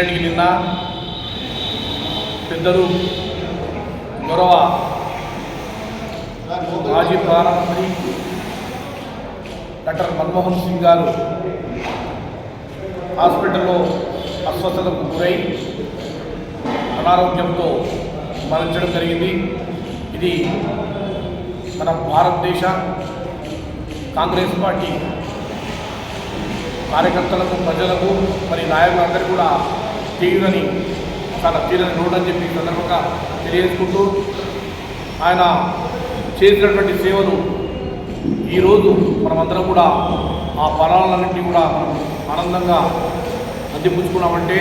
నిన్నటికి నిన్న పెద్దలు గొరవ మాజీ ప్రధానమంత్రి డాక్టర్ మన్మోహన్ సింగ్ గారు హాస్పిటల్లో అస్వస్థతకు గురై అనారోగ్యంతో మరణించడం జరిగింది. ఇది మన భారతదేశ కాంగ్రెస్ పార్టీ కార్యకర్తలకు ప్రజలకు మరి నాయకులందరికీ కూడా తీరని చాలా తీరని రోడ్ అని చెప్పి సందర్భంగా తెలియజేసుకుంటూ ఆయన చేసినటువంటి సేవలు ఈరోజు మనమందరం కూడా ఆ ఫలాలన్నింటినీ కూడా మనం ఆనందంగా అందిపుచ్చుకున్నామంటే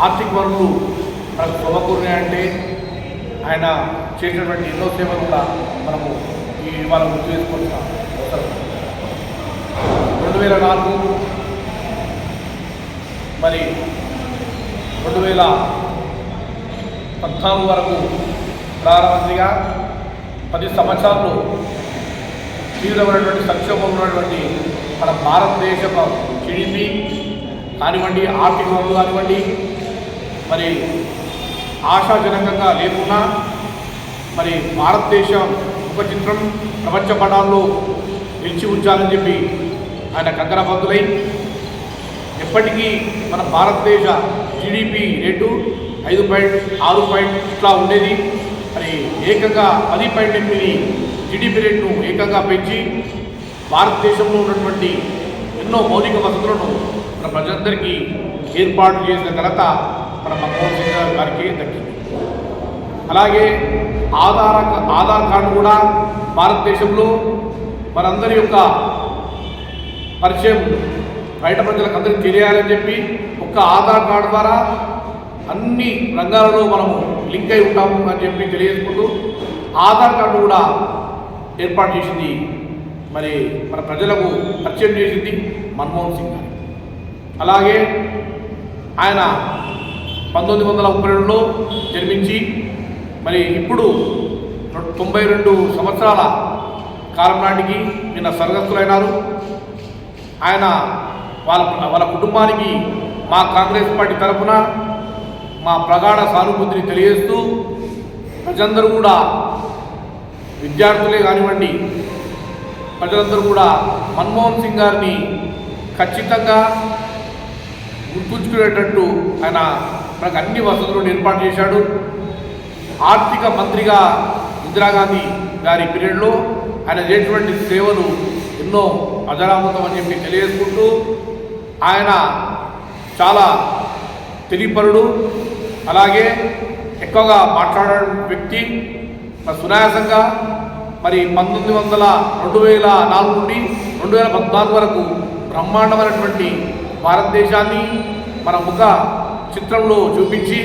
ఆర్థిక వనరులు మనకు సమకూరినాయంటే ఆయన చేసినటువంటి ఎన్నో సేవలు కూడా మనము ఈ ఇవాళ గుర్తు చేసుకోవాల్సిన అవసరం. రెండు వేల నాలుగు మరి రెండు వేల పద్నాలుగు వరకు ప్రధానమంత్రిగా పది సంవత్సరాలు తీవ్రమైనటువంటి సంక్షోభం ఉన్నటువంటి మన భారతదేశ జిడిపి కానివ్వండి ఆర్థిక వనరులు కానివ్వండి మరి ఆశాజనకంగా లేకున్నా మరి భారతదేశం ఒక చిత్రం ప్రపంచ పటాల్లో నిలిచి ఉంచాలని చెప్పి ఆయన కంకరబద్దులై ఇప్పటికీ మన భారతదేశ జీడిపి రేటు ఐదు పాయింట్ ఆరు పాయింట్ ఇట్లా ఉండేది. మరి ఏకంగా పది పాయింట్ ఎనిమిది జీడిపి రేటును ఏకంగా పెంచి భారతదేశంలో ఉన్నటువంటి ఎన్నో మౌలిక వసతులను మన ప్రజలందరికీ ఏర్పాటు చేసిన ఘనత మన మన్మోహన్ సింగ్ గారికి దక్కింది. అలాగే ఆధార్ ఆధార్ కార్డు కూడా భారతదేశంలో మనందరి యొక్క పరిచయం బయట ప్రజలకు అందరికీ తెలియాలని చెప్పి ఒక్క ఆధార్ కార్డు ద్వారా అన్ని రంగాలలో మనము లింక్ అయి ఉంటాము అని చెప్పి తెలియజేసుకుంటూ ఆధార్ కార్డు కూడా ఏర్పాటు చేసింది మరి మన ప్రజలకు పరిచయం చేసింది మన్మోహన్ సింగ్ గారు. అలాగే ఆయన పంతొమ్మిది వందల ముప్పై రెండులో జన్మించి మరి ఇప్పుడు తొంభై రెండు సంవత్సరాల కాలం నాటికి నిన్న స్వర్గస్థులైనారు. ఆయన వాళ్ళ వాళ్ళ కుటుంబానికి మా కాంగ్రెస్ పార్టీ తరఫున మా ప్రగాఢ సానుభూతిని తెలియజేస్తూ ప్రజలందరూ కూడా విద్యార్థులే కానివ్వండి ప్రజలందరూ కూడా మన్మోహన్ సింగ్ గారిని ఖచ్చితంగా గుర్తుంచుకునేటట్టు ఆయన మనకు అన్ని వసతులను ఏర్పాటు చేశాడు. ఆర్థిక మంత్రిగా ఇందిరాగాంధీ గారి పీరియడ్లో ఆయన చేసినటువంటి సేవలు ఎన్నో అజరామతం అని చెప్పి తెలియజేసుకుంటూ ఆయన చాలా తెలియపరుడు అలాగే ఎక్కువగా మాట్లాడే వ్యక్తి సునాయాసంగా మరి పంతొమ్మిది వందల రెండు వేల నాలుగు నుండి రెండు వేల పద్నాలుగు వరకు బ్రహ్మాండమైనటువంటి భారతదేశాన్ని మన ముఖ చిత్రంలో చూపించి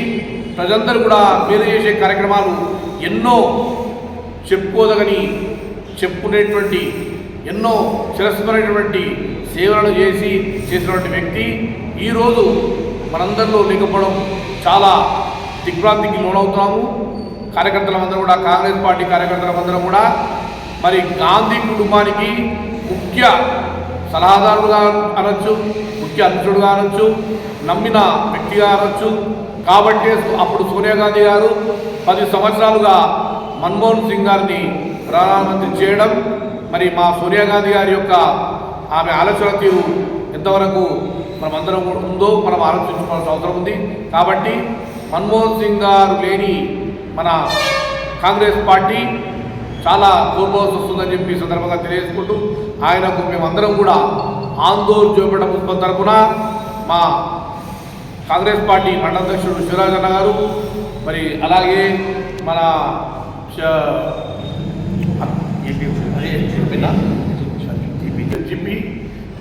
ప్రజలందరూ కూడా మేలు చేసే కార్యక్రమాలు ఎన్నో చెప్పుకోదగని చెప్పుకునేటువంటి ఎన్నో చిరస్మరైనటువంటి సేవలను చేసి చేసినటువంటి వ్యక్తి ఈరోజు మనందరిలో లేకపోవడం చాలా దిగ్భ్రాంతికి లోనవుతున్నాము. కార్యకర్తలందరూ కూడా కాంగ్రెస్ పార్టీ కార్యకర్తలందరూ కూడా మరి గాంధీ కుటుంబానికి ముఖ్య సలహాదారుడుగా అనొచ్చు ముఖ్య అధ్యక్షుడుగా అనొచ్చు నమ్మిన వ్యక్తిగా అనొచ్చు. కాబట్టి అప్పుడు సోనియా గాంధీ గారు పది సంవత్సరాలుగా మన్మోహన్ సింగ్ గారిని ప్రధానమంత్రి చేయడం మరి మా సోనియా గాంధీ గారి యొక్క ఆమె ఆలోచన తీరు ఎంతవరకు మనమందరం ఉందో మనం ఆలోచించుకోవాల్సిన అవసరం ఉంది కాబట్టి మన్మోహన్ సింగ్ గారు లేని మన కాంగ్రెస్ పార్టీ చాలా కోల్పోవాల్సి వస్తుందని చెప్పి సందర్భంగా తెలియజేసుకుంటూ ఆయనకు మేమందరం కూడా ఆందోళన చూపడం పుష్పం తరఫున మా కాంగ్రెస్ పార్టీ మండలాధ్యక్షుడు అన్న గారు మరి అలాగే మన శ- చెప్పినా?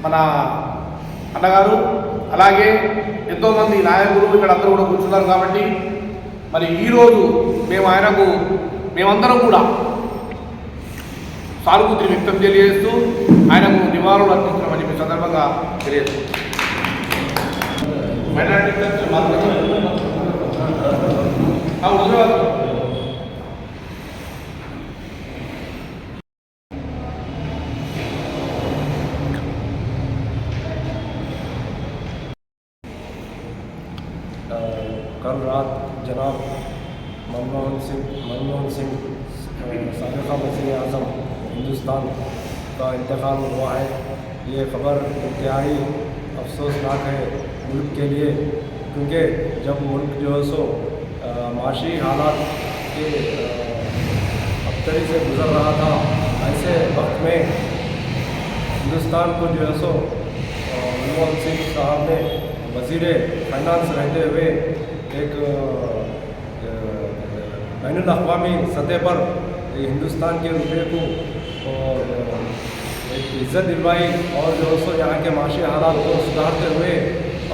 మన అన్నగారు అలాగే ఎంతోమంది నాయకులు ఇక్కడ అందరూ కూడా కూర్చున్నారు కాబట్టి మరి ఈరోజు మేము ఆయనకు మేమందరం కూడా సానుభూతిని వ్యక్తం తెలియజేస్తూ ఆయనకు నివాళులు అర్పిస్తున్నామని చెప్పి సందర్భంగా తెలియజేస్తాం మైనారిటీ کل رات جناب منموہن سنگھ منموہن سنگھ سابقہ وزیر اعظم ہندوستان کا انتقال ہوا ہے۔ یہ خبر انتہائی افسوسناک ہے ملک کے لیے، کیونکہ جب ملک جو ہے سو معاشی حالات کے ابتری سے گزر رہا تھا، ایسے وقت میں ہندوستان کو جو ہے سو منموہن سنگھ صاحب نے وزیر فینانس رہتے ہوئے ایک بین الاقوامی سطح پر ہندوستان کے روپے کو اور ایک عزت دلوائی اور جو سو یہاں کے معاشی حالات کو سدھارتے ہوئے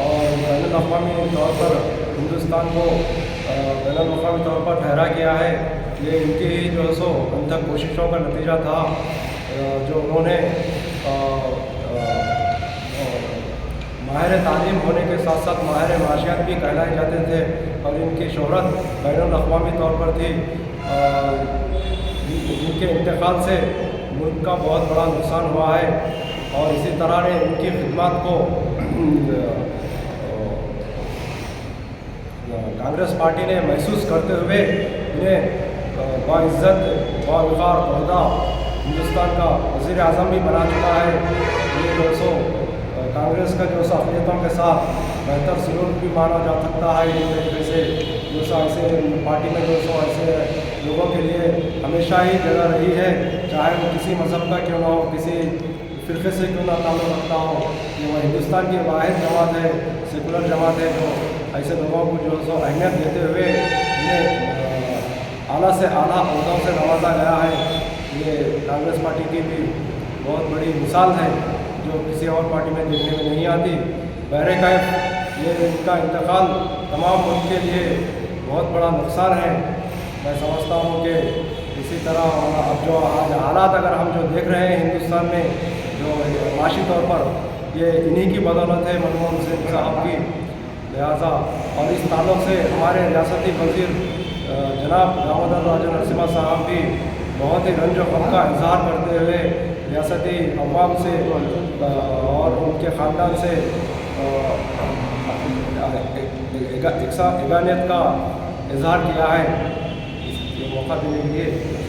اور بین الاقوامی طور پر ہندوستان کو بین الاقوامی طور پر ٹھہرا گیا ہے، یہ ان کی جو سو، ان تک کوششوں کا نتیجہ تھا جو انہوں نے ماہر تعلیم ہونے کے ساتھ ساتھ ماہر معاشیات بھی کہلائے جاتے تھے اور ان کی شہرت بین الاقوامی طور پر تھی۔ ان کے انتقال سے ملک کا بہت بڑا نقصان ہوا ہے اور اسی طرح نے ان کی خدمات کو کانگریس پارٹی نے محسوس کرتے ہوئے انہیں باعزت باوقار عہدہ ہندوستان کا وزیر اعظم بھی بنا چکا ہے۔ یہ دو سو کانگریس کا جو سہولیتوں کے ساتھ بہتر سلوک بھی مانا جا سکتا ہے ایک طریقے سے جو سو ایسے پارٹی میں جو سو ایسے لوگوں کے لیے ہمیشہ ہی جگہ رہی ہے، چاہے وہ کسی مذہب کا کیوں نہ ہو، کسی فرقے سے کیوں نہ تعلق رکھتا ہو کہ وہ ہندوستان کی واحد جماعت ہے، سیکولر جماعت ہے، جو ایسے لوگوں کو جو سو اہمیت دیتے ہوئے یہ اعلیٰ سے اعلیٰ عہدوں سے نوازا گیا ہے۔ یہ کانگریس پارٹی کی بھی بہت بڑی مثال ہے۔ جو کسی اور پارٹی میں دیکھنے میں نہیں آتی بہر بہرکیف یہ ان کا انتقال تمام ملک کے لیے بہت بڑا نقصان ہے۔ میں سمجھتا ہوں کہ اسی طرح اب جو آج حالات اگر ہم جو دیکھ رہے ہیں ہندوستان میں، جو معاشی طور پر یہ انہی کی بدولت ہے منموہن سنگھ صاحب کی۔ لہٰذا اور اس تعلق سے ہمارے ریاستی وزیر جناب دامودر راجہ نرسمہ صاحب بھی بہت ہی رنج و غم کا اظہار کرتے ہوئے ریاستی عوام سے اور ان کے خاندان سے اگانیت کا اظہار کیا ہے اس موقع دینے کے لیے